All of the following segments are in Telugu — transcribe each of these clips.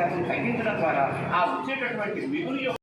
శాతం తగ్గించడం ద్వారా ఆ వచ్చేటటువంటి మిగులు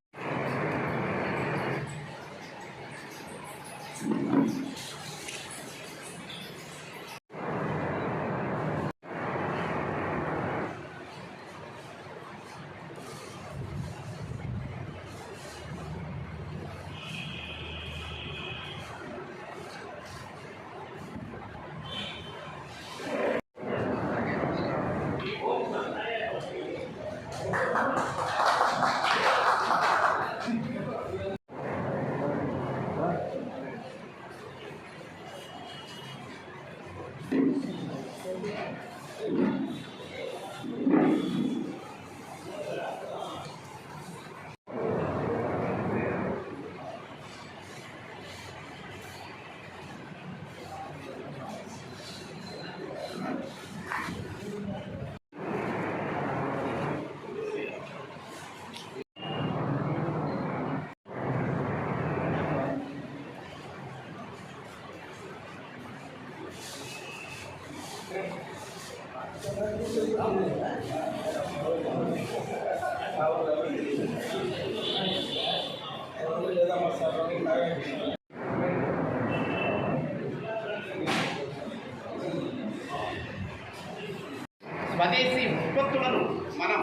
స్వదేశీ ఉత్పత్తులను మనం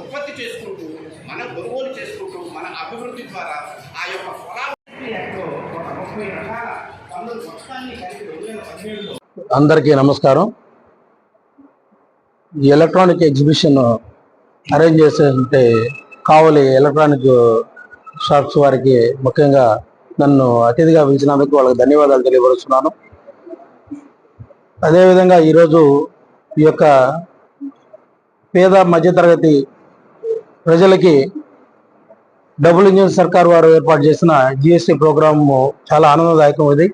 ఉత్పత్తి చేసుకుంటూ మనం కొనుగోలు చేసుకుంటూ మన అభివృద్ధి ద్వారా ఆ యొక్క పొలాలు ముప్పై రకాల పనులు మొత్తాన్ని కలిపి రెండు వేల పదిహేడులో. అందరికీ నమస్కారం. ఎలక్ట్రానిక్ ఎగ్జిబిషన్ అరేంజ్ చేసే కావలి ఎలక్ట్రానిక్ షాప్స్ వారికి ముఖ్యంగా నన్ను అతిథిగా పిలిచినందుకు వాళ్ళకి ధన్యవాదాలు తెలియపరుస్తున్నాను. అదేవిధంగా ఈరోజు ఈ యొక్క పేద మధ్యతరగతి ప్రజలకి డబుల్ ఇంజిన్ సర్కార్ వారు ఏర్పాటు చేసిన జిఎస్టీ ప్రోగ్రాము చాలా ఆనందదాయకం ఇది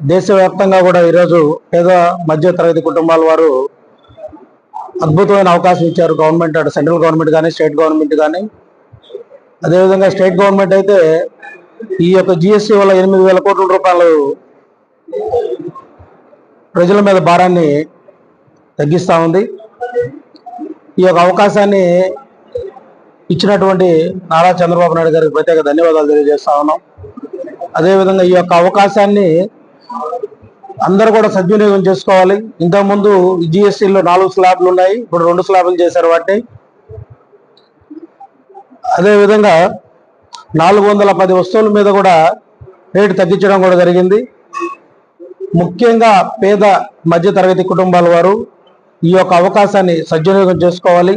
దేశవ్యాప్తంగా కూడా ఈరోజు పేద మధ్య తరగతి కుటుంబాల వారు అద్భుతమైన అవకాశం ఇచ్చారు గవర్నమెంట్ అటు సెంట్రల్ గవర్నమెంట్ కానీ స్టేట్ గవర్నమెంట్ కానీ. అదేవిధంగా స్టేట్ గవర్నమెంట్ అయితే ఈ యొక్క జిఎస్టీ వల్ల ఎనిమిది వేల కోట్ల రూపాయలు ప్రజల మీద భారాన్ని తగ్గిస్తూ ఉంది. ఈ యొక్క అవకాశాన్ని ఇచ్చినటువంటి నారా చంద్రబాబు నాయుడు గారికి ప్రత్యేక ధన్యవాదాలు తెలియజేస్తా ఉన్నాం. అదేవిధంగా ఈ యొక్క అవకాశాన్ని అందరూ కూడా సద్వినియోగం చేసుకోవాలి. ఇంతకుముందు జిఎస్టీలో నాలుగు స్లాబ్లు ఉన్నాయి. ఇప్పుడు రెండు స్లాబ్లు చేశారు వాటిని. అదేవిధంగా నాలుగు వందల పది వస్తువుల మీద కూడా రేటు తగ్గించడం కూడా జరిగింది. ముఖ్యంగా పేద మధ్య తరగతి కుటుంబాల వారు ఈ యొక్క అవకాశాన్ని సద్వినియోగం చేసుకోవాలి.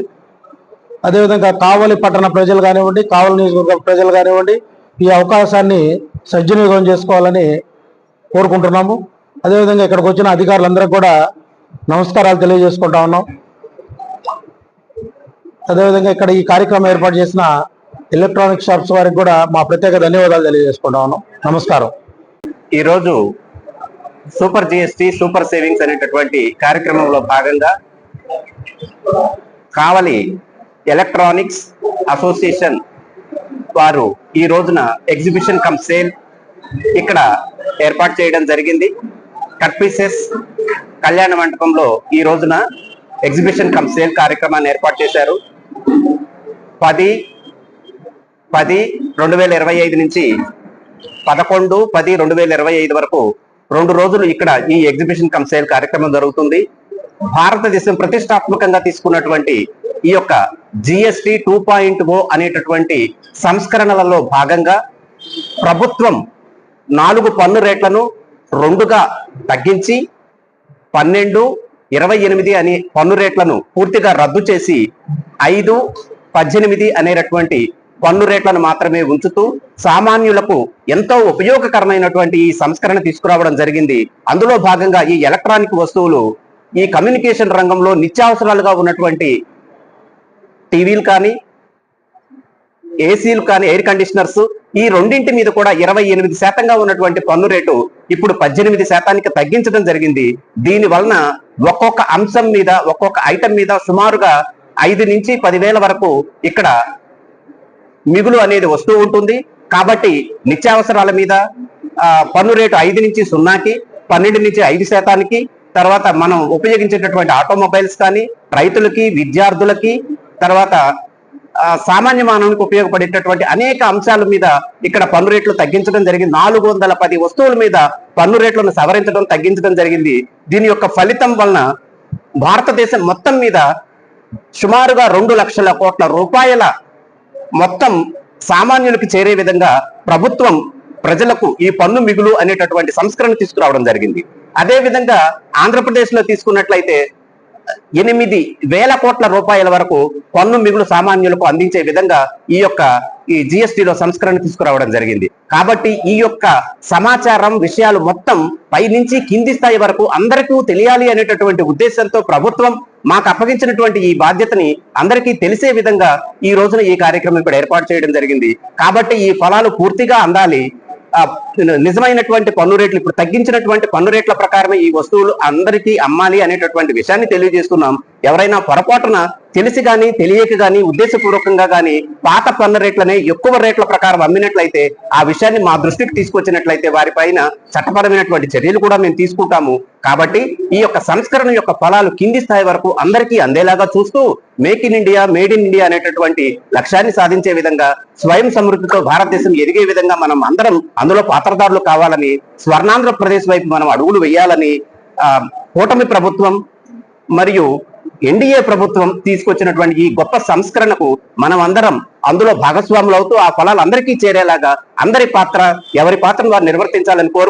అదేవిధంగా కావలి పట్టణ ప్రజలు కానివ్వండి కావలి నియోజకవర్గ ప్రజలు కానివ్వండి ఈ అవకాశాన్ని సద్వినియోగం చేసుకోవాలని కోరుకుంటున్నాము. అదేవిధంగా ఇక్కడికి వచ్చిన అధికారులందరికీ కూడా నమస్కారాలు తెలియజేసుకుంటా ఉన్నాం. అదేవిధంగా ఇక్కడ ఈ కార్యక్రమం ఏర్పాటు చేసిన ఎలక్ట్రానిక్ షాప్స్ వారికి కూడా మా ప్రత్యేక ధన్యవాదాలు తెలియజేసుకుంటా ఉన్నాం. నమస్కారం. ఈరోజు సూపర్ జిఎస్టి సూపర్ సేవింగ్స్ అనేటటువంటి కార్యక్రమంలో భాగంగా కావలి ఎలక్ట్రానిక్స్ అసోసియేషన్ వారు ఈ రోజున ఎగ్జిబిషన్ కమ్ సేల్ ఇక్కడ ఏర్పాటు చేయడం జరిగింది. కట్ పీసెస్ కళ్యాణ మండపంలో ఈ రోజున ఎగ్జిబిషన్ కమ్ సేల్ కార్యక్రమాన్ని ఏర్పాటు చేశారు. పది పది రెండు వేల ఇరవై ఐదు నుంచి పదకొండు పది రెండు వేల ఇరవై ఐదు వరకు రెండు రోజులు ఇక్కడ ఈ ఎగ్జిబిషన్ కమ్ సేల్ కార్యక్రమం జరుగుతుంది. భారతదేశం ప్రతిష్టాత్మకంగా తీసుకున్నటువంటి ఈ యొక్క జిఎస్టి టూ పాయింట్ ఓ అనేటటువంటి సంస్కరణలలో భాగంగా ప్రభుత్వం నాలుగు పన్ను రేట్లను రెండుగా తగ్గించి పన్నెండు ఇరవై ఎనిమిది అనే పన్ను రేట్లను పూర్తిగా రద్దు చేసి ఐదు పద్దెనిమిది అనేటటువంటి పన్ను రేట్లను మాత్రమే ఉంచుతూ సామాన్యులకు ఎంతో ఉపయోగకరమైనటువంటి ఈ సంస్కరణ తీసుకురావడం జరిగింది. అందులో భాగంగా ఈ ఎలక్ట్రానిక్ వస్తువులు ఈ కమ్యూనికేషన్ రంగంలో నిత్యావసరాలుగా ఉన్నటువంటి టీవీలు కానీ ఏసీలు కానీ ఎయిర్ కండిషనర్స్ ఈ రెండింటి మీద కూడా ఇరవై ఎనిమిది శాతంగా ఉన్నటువంటి పన్ను రేటు ఇప్పుడు పద్దెనిమిది శాతానికి తగ్గించడం జరిగింది. దీని వలన ఒక్కొక్క అంశం మీద ఒక్కొక్క ఐటమ్ మీద సుమారుగా ఐదు నుంచి పదివేల వరకు ఇక్కడ మిగులు అనేది వస్తూ ఉంటుంది. కాబట్టి నిత్యావసరాల మీద పన్ను రేటు ఐదు నుంచి సున్నాకి పన్నెండు నుంచి ఐదు శాతానికి తర్వాత మనం ఉపయోగించేటటువంటి ఆటోమొబైల్స్ కానీ రైతులకి విద్యార్థులకి తర్వాత సామాన్య మానవునికి ఉపయోగపడేటటువంటి అనేక అంశాల మీద ఇక్కడ పన్ను రేట్లు తగ్గించడం జరిగింది. నాలుగు వందల పది వస్తువుల మీద పన్ను రేట్లను సవరించడం తగ్గించడం జరిగింది. దీని యొక్క ఫలితం వలన భారతదేశం మొత్తం మీద సుమారుగా రెండు లక్షల కోట్ల రూపాయల మొత్తం సామాన్యులకు చేరే విధంగా ప్రభుత్వం ప్రజలకు ఈ పన్ను మిగులు అనేటటువంటి సంస్కరణ తీసుకురావడం జరిగింది. అదే విధంగా ఆంధ్రప్రదేశ్లో తీసుకున్నట్లయితే ఎనిమిది వేల కోట్ల రూపాయల వరకు పన్ను మిగులు సామాన్యులకు అందించే విధంగా ఈ యొక్క ఈ జిఎస్టిలో సంస్కరణ తీసుకురావడం జరిగింది. కాబట్టి ఈ యొక్క సమాచారం విషయాలు మొత్తం పై నుంచి కింది స్థాయి వరకు అందరికీ తెలియాలి అనేటటువంటి ఉద్దేశంతో ప్రభుత్వం మాకు అప్పగించినటువంటి ఈ బాధ్యతని అందరికీ తెలిసే విధంగా ఈ రోజున ఈ కార్యక్రమం ఇక్కడ ఏర్పాటు చేయడం జరిగింది. కాబట్టి ఈ ఫలాలు పూర్తిగా అందాలి. నిజమైనటువంటి పన్ను రేట్లు ఇప్పుడు తగ్గించినటువంటి పన్ను రేట్ల ప్రకారమే ఈ వస్తువులు అందరికీ అమ్మాలి అనేటటువంటి విషయాన్ని తెలియజేస్తున్నాం. ఎవరైనా పొరపాటున తెలిసి గాని తెలియక గాని ఉద్దేశపూర్వకంగా గాని పాత పన్ను రేట్లనే ఎక్కువ రేట్ల ప్రకారం అమ్మినట్లయితే ఆ విషయాన్ని మా దృష్టికి తీసుకొచ్చినట్లయితే వారిపైన చట్టపరమైనటువంటి చర్యలు కూడా మేము తీసుకుంటాము. కాబట్టి ఈ యొక్క సంస్కరణ యొక్క ఫలాలు కింది స్థాయి వరకు అందరికీ అందేలాగా చూస్తూ make in India made in India అనేటటువంటి లక్ష్యాన్ని సాధించే విధంగా స్వయం సమృద్ధితో భారతదేశం ఎదిగే విధంగా మనం అందరం అందులో పాత్రదారులు కావాలని స్వర్ణాంధ్రప్రదేశ్ వైపు మనం అడుగులు వేయాలని ఆ, కూటమి ప్రభుత్వం మరియు ఎన్డీఏ ప్రభుత్వం తీసుకొచ్చినటువంటి ఈ గొప్ప సంస్కరణకు మనం అందరం అందులో భాగస్వాములు అవుతూ ఆ ఫలాలు అందరికీ చేరేలాగా అందరి పాత్ర ఎవరి పాత్రను వారు నిర్వర్తించాలని కోరు